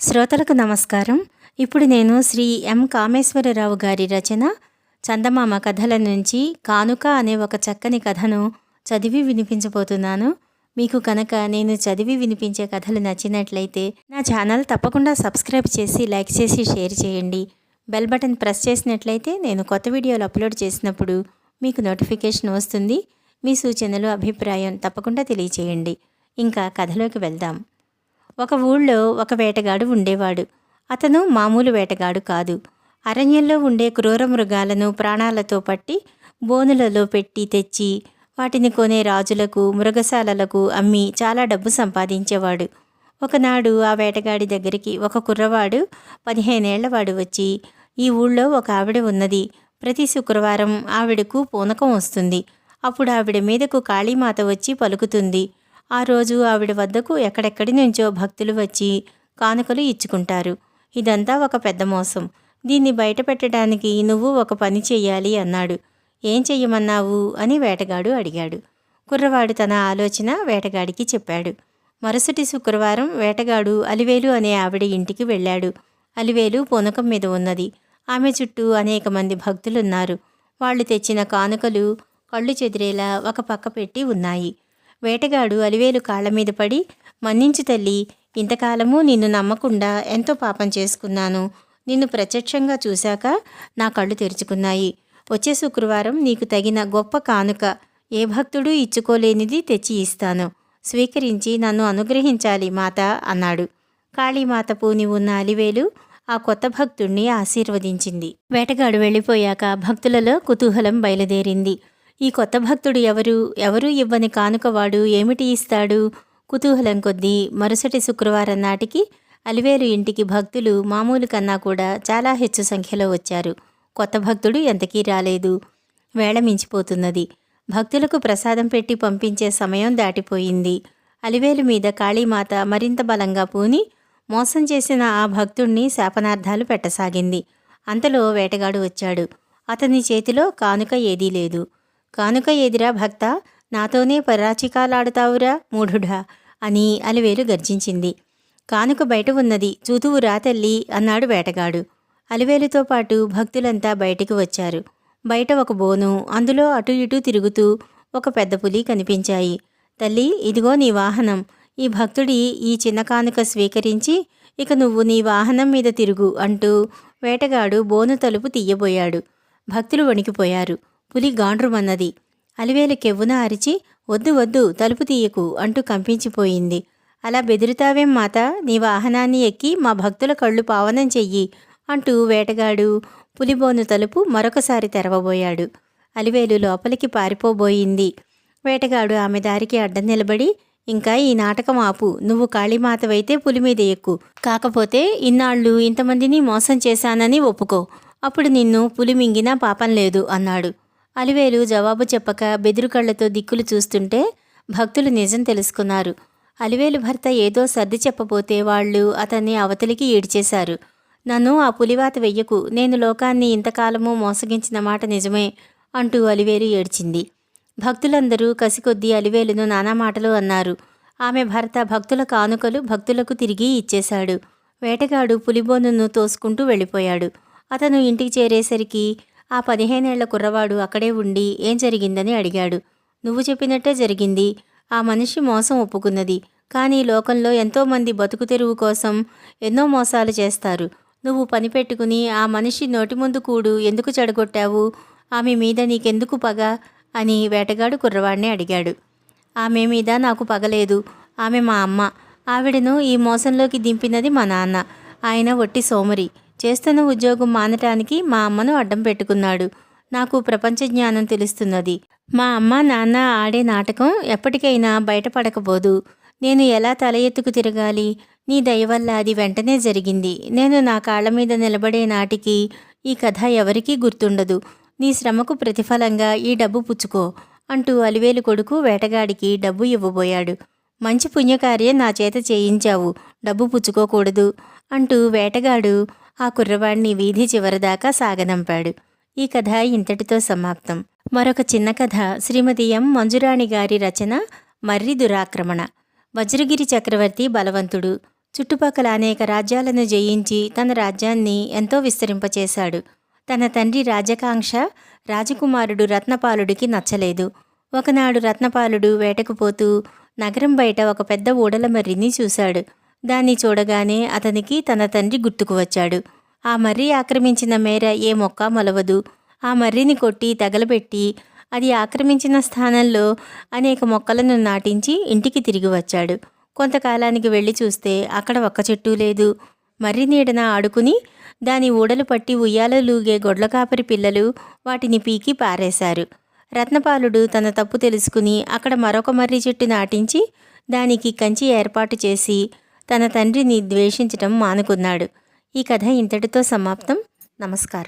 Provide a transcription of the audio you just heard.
శ్రోతలకు నమస్కారం. ఇప్పుడు నేను శ్రీ ఎం. కామేశ్వరరావు గారి రచన చందమామ కథల నుంచి కానుక అనే ఒక చక్కని కథను చదివి వినిపించబోతున్నాను. మీకు కనుక నేను చదివి వినిపించే కథలు నచ్చినట్లయితే నా ఛానల్ తప్పకుండా సబ్స్క్రైబ్ చేసి లైక్ చేసి షేర్ చేయండి. బెల్ బటన్ ప్రెస్ చేసినట్లయితే నేను కొత్త వీడియోలు అప్లోడ్ చేసినప్పుడు మీకు నోటిఫికేషన్ వస్తుంది. మీ సూచనలు అభిప్రాయం తప్పకుండా తెలియచేయండి. ఇంకా కథలోకి వెళ్దాం. ఒక ఊళ్ళో ఒక వేటగాడు ఉండేవాడు. అతను మామూలు వేటగాడు కాదు. అరణ్యంలో ఉండే క్రూర మృగాలను ప్రాణాలతో పట్టి బోనులలో పెట్టి తెచ్చి వాటిని కొనే రాజులకు మృగశాలలకు అమ్మి చాలా డబ్బు సంపాదించేవాడు. ఒకనాడు ఆ వేటగాడి దగ్గరికి ఒక కుర్రవాడు పదిహేనేళ్ళవాడు వచ్చి ఈ ఊళ్ళో ఒక ఆవిడ ఉన్నది. ప్రతి శుక్రవారం ఆవిడకు పూనకం వస్తుంది. అప్పుడు ఆవిడ మీదకు కాళీమాత వచ్చి పలుకుతుంది. ఆ రోజు ఆవిడ వద్దకు ఎక్కడెక్కడి నుంచో భక్తులు వచ్చి కానుకలు ఇచ్చుకుంటారు. ఇదంతా ఒక పెద్ద మోసం. దీన్ని బయటపెట్టడానికి నువ్వు ఒక పని చెయ్యాలి అన్నాడు. ఏం చెయ్యమన్నావు? అని వేటగాడు అడిగాడు. కుర్రవాడు తన ఆలోచన వేటగాడికి చెప్పాడు. మరుసటి శుక్రవారం వేటగాడు అలివేలు అనే ఆవిడ ఇంటికి వెళ్ళాడు. అలివేలు పూనకం మీద ఉన్నది. ఆమె చుట్టూ అనేక మంది భక్తులున్నారు. వాళ్ళు తెచ్చిన కానుకలు కళ్ళు చెదిరేలా ఒక పక్క పెట్టి ఉన్నాయి. వేటగాడు అలివేలు కాళ్ళ మీద పడి మన్నించు తల్లి ఇంతకాలము నిన్ను నమ్మకుండా ఎంతో పాపం చేసుకున్నాను. నిన్ను ప్రత్యక్షంగా చూశాక నా కళ్ళు తెరుచుకున్నాయి. వచ్చే శుక్రవారం నీకు తగిన గొప్ప కానుక ఏ భక్తుడు ఇచ్చుకోలేనిది తెచ్చి ఇస్తాను. స్వీకరించి నన్ను అనుగ్రహించాలి మాత అన్నాడు. కాళీమాత పూని ఉన్న అలివేలు ఆ కొత్త భక్తుణ్ణి ఆశీర్వదించింది. వేటగాడు వెళ్ళిపోయాక భక్తులలో కుతూహలం బయలుదేరింది. ఈ కొత్త భక్తుడు ఎవరు? ఎవరు ఇవ్వని కానుకవాడు ఏమిటి ఇస్తాడు? కుతూహలం కొద్దీ మరుసటి శుక్రవారం నాటికి అలివేలు ఇంటికి భక్తులు మామూలు కన్నా కూడా చాలా హెచ్చు సంఖ్యలో వచ్చారు. కొత్త భక్తుడు ఎంతకీ రాలేదు. వేళ మించిపోతున్నది. భక్తులకు ప్రసాదం పెట్టి పంపించే సమయం దాటిపోయింది. అలివేలు మీద కాళీమాత మరింత బలంగా పూని మోసం చేసిన ఆ భక్తుణ్ణి శాపనార్థాలు పెట్టసాగింది. అంతలో వేటగాడు వచ్చాడు. అతని చేతిలో కానుక ఏదీ లేదు. కానుక ఎదిరా భక్త నాతోనే పరాచికాలాడుతావురా మూఢుడా అని అలివేలు గర్జించింది. కానుక బయట ఉన్నది చూతువు రాతల్లి అన్నాడు వేటగాడు. అలివేలుతో పాటు భక్తులంతా బయటికి వచ్చారు. బయట ఒక బోను అందులో అటు ఇటు తిరుగుతూ ఒక పెద్ద పులి కనిపించాయి. తల్లి ఇదిగో నీ వాహనం. ఈ భక్తుడి ఈ చిన్న కానుక స్వీకరించి ఇక నువ్వు నీ వాహనం మీద తిరుగు అంటూ వేటగాడు బోను తలుపు తీయబోయాడు. భక్తులు వణికిపోయారు. పులి గాండ్రుమన్నది. అలివేలు కెవ్వున అరిచి వద్దు వద్దు తలుపు తీయకు అంటూ కంపించిపోయింది. అలా బెదురుతావేం మాత? నీ వాహనాన్ని ఎక్కి మా భక్తుల కళ్ళు పావనం చెయ్యి అంటూ వేటగాడు పులిబోను తలుపు మరొకసారి తెరవబోయాడు. అలివేలు లోపలికి పారిపోబోయింది. వేటగాడు ఆమె దారికి అడ్డం నిలబడి ఇంకా ఈ నాటకం ఆపు నువ్వు కాళీమాతవైతే పులి మీద ఎక్కు. కాకపోతే ఇన్నాళ్ళు ఇంతమందిని మోసం చేశానని ఒప్పుకో. అప్పుడు నిన్ను పులి మింగినా పాపం లేదు అన్నాడు. అలివేలు జవాబు చెప్పక బెదురు కళ్ళతో దిక్కులు చూస్తుంటే భక్తులు నిజం తెలుసుకున్నారు. అలివేలు భర్త ఏదో సర్ది చెప్పబోతే వాళ్ళు అతన్ని అవతలికి ఈడ్చేశారు. నన్ను ఆ పులివాత వెయ్యకు నేను లోకాన్ని ఇంతకాలము మోసగించిన మాట నిజమే అంటూ అలివేలు ఏడ్చింది. భక్తులందరూ కసికొద్దీ అలివేలును నానా మాటలు అన్నారు. ఆమె భర్త భక్తుల కానుకలు భక్తులకు తిరిగి ఇచ్చేశాడు. వేటగాడు పులిబోనును తోసుకుంటూ వెళ్ళిపోయాడు. అతను ఇంటికి చేరేసరికి ఆ పదిహేనేళ్ళ కుర్రవాడు అక్కడే ఉండి ఏం జరిగిందని అడిగాడు. నువ్వు చెప్పినట్టే జరిగింది. ఆ మనిషి మోసం ఒప్పుకున్నది. కానీ లోకంలో ఎంతోమంది బతుకు తెరువు కోసం ఎన్నో మోసాలు చేస్తారు. నువ్వు పని పెట్టుకుని ఆ మనిషి నోటి ముందు కూడు ఎందుకు చెడగొట్టావు? ఆమె మీద నీకెందుకు పగ? అని వేటగాడు కుర్రవాడిని అడిగాడు. ఆమె మీద నాకు పగలేదు ఆమె మా అమ్మ. ఆవిడను ఈ మోసంలోకి దింపినది మా నాన్న. ఆయన ఒట్టి సోమరి. చేస్తున్న ఉద్యోగం మానటానికి మా అమ్మను అడ్డం పెట్టుకున్నాడు. నాకు ప్రపంచ జ్ఞానం తెలుస్తున్నది. మా అమ్మ నాన్న ఆడే నాటకం ఎప్పటికైనా బయటపడకపోదు. నేను ఎలా తల ఎత్తుకు తిరగాలి? నీ దయ వల్ల అది వెంటనే జరిగింది. నేను నా కాళ్ళ మీద నిలబడే నాటికి ఈ కథ ఎవరికీ గుర్తుండదు. నీ శ్రమకు ప్రతిఫలంగా ఈ డబ్బు పుచ్చుకో అంటూ అలివేలు కొడుకు వేటగాడికి డబ్బు ఇవ్వబోయాడు. మంచి పుణ్యకార్యం నా చేత చేయించావు. డబ్బు పుచ్చుకోకూడదు అంటూ వేటగాడు ఆ కుర్రవాడిని వీధి చివరిదాకా సాగనంపాడు. ఈ కథ ఇంతటితో సమాప్తం. మరొక చిన్న కథ శ్రీమతి ఎం. మంజురాణి గారి రచన మర్రి దురాక్రమణ. వజ్రగిరి చక్రవర్తి బలవంతుడు. చుట్టుపక్కల అనేక రాజ్యాలను జయించి తన రాజ్యాన్ని ఎంతో విస్తరింపచేశాడు. తన తండ్రి రాజకాంక్ష రాజకుమారుడు రత్నపాలుడికి నచ్చలేదు. ఒకనాడు రత్నపాలుడు వేటకు పోతూ నగరం బయట ఒక పెద్ద ఊడల మర్రిని చూశాడు. దాన్ని చూడగానే అతనికి తన తండ్రి గుర్తుకు వచ్చాడు. ఆ మర్రి ఆక్రమించిన మేర ఏ మొక్క మొలవదు. ఆ మర్రిని కొట్టి తగలబెట్టి అది ఆక్రమించిన స్థానంలో అనేక మొక్కలను నాటించి ఇంటికి తిరిగి వచ్చాడు. కొంతకాలానికి వెళ్ళి చూస్తే అక్కడ ఒక్క చెట్టు లేదు. మర్రి నీడన ఆడుకుని దాని ఊడలు పట్టి ఉయ్యాలో లూగే గొడ్లకాపరి పిల్లలు వాటిని పీకి పారేశారు. రత్నపాలుడు తన తప్పు తెలుసుకుని అక్కడ మరొక మర్రి చెట్టు నాటించి దానికి కంచి ఏర్పాటు చేసి తన తండ్రిని ద్వేషించటం మానుకున్నాడు. ఈ కథ ఇంతటితో సమాప్తం. నమస్కారం.